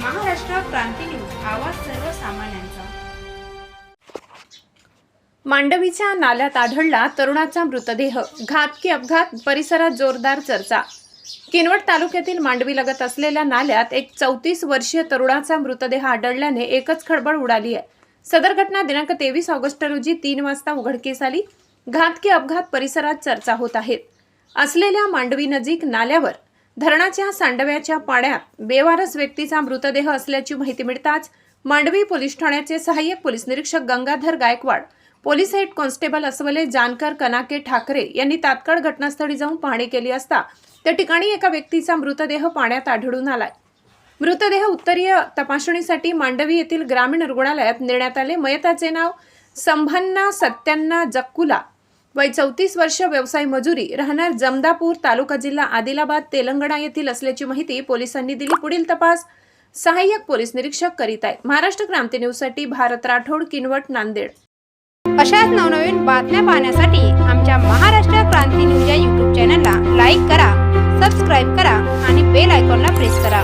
क्रांती news आवाज सर्वसामान्यांचा. मांडवीच्या नाल्यात आढळला तरुणाचा मृतदेह. घातकी अपघात परिसरात जोरदार चर्चा. किनवट तालुक्यातील मांडवी लगत असलेल्या नाल्यात एक चौतीस वर्षीय तरुणाचा मृतदेह आढळल्याने एकच खळबळ उडाली आहे. सदर घटना दिनांक तेवीस ऑगस्ट रोजी तीन वाजता उघडकीस आली. घातकी अपघात परिसरात चर्चा होत आहेत असलेल्या मांडवी नजीक नाल्यावर धरणाच्या सांडव्याच्या पाण्यात बेवारस व्यक्तीचा मृतदेह असल्याची माहिती मिळताच मांडवी पोलीस ठाण्याचे सहाय्यक पोलीस निरीक्षक Gangadhar Gaikwad police head constable Aswale Jankar Kanake Thackeray यांनी तात्काळ घटनास्थळी जाऊन पाहणी केली असता त्या ठिकाणी एका व्यक्तीचा मृतदेह पाण्यात आढळून आलाय. मृतदेह उत्तरीय तपासणीसाठी मांडवी येथील ग्रामीण रुग्णालयात नेण्यात आले. मयताचे नाव संभन्ना सत्यांना जक्कुला वय चौतीस वर्ष व्यवसाय मजुरी राहणार जमदापूर तालुका जिल्हा आदिलाबाद तेलंगणा येथील असल्याची माहिती पोलिसांनी दिली. पुढील तपास सहाय्यक पोलीस निरीक्षक करीत आहेत. महाराष्ट्र क्रांती न्यूजसाठी भारत राठोड किनवट नांदेड. अशाच नवनवीन बातम्या पाहण्यासाठी आमच्या महाराष्ट्र क्रांती न्यूज या युट्यूब चॅनलला लाईक करा सबस्क्राईब करा आणि बेल आयकॉनला प्रेस करा.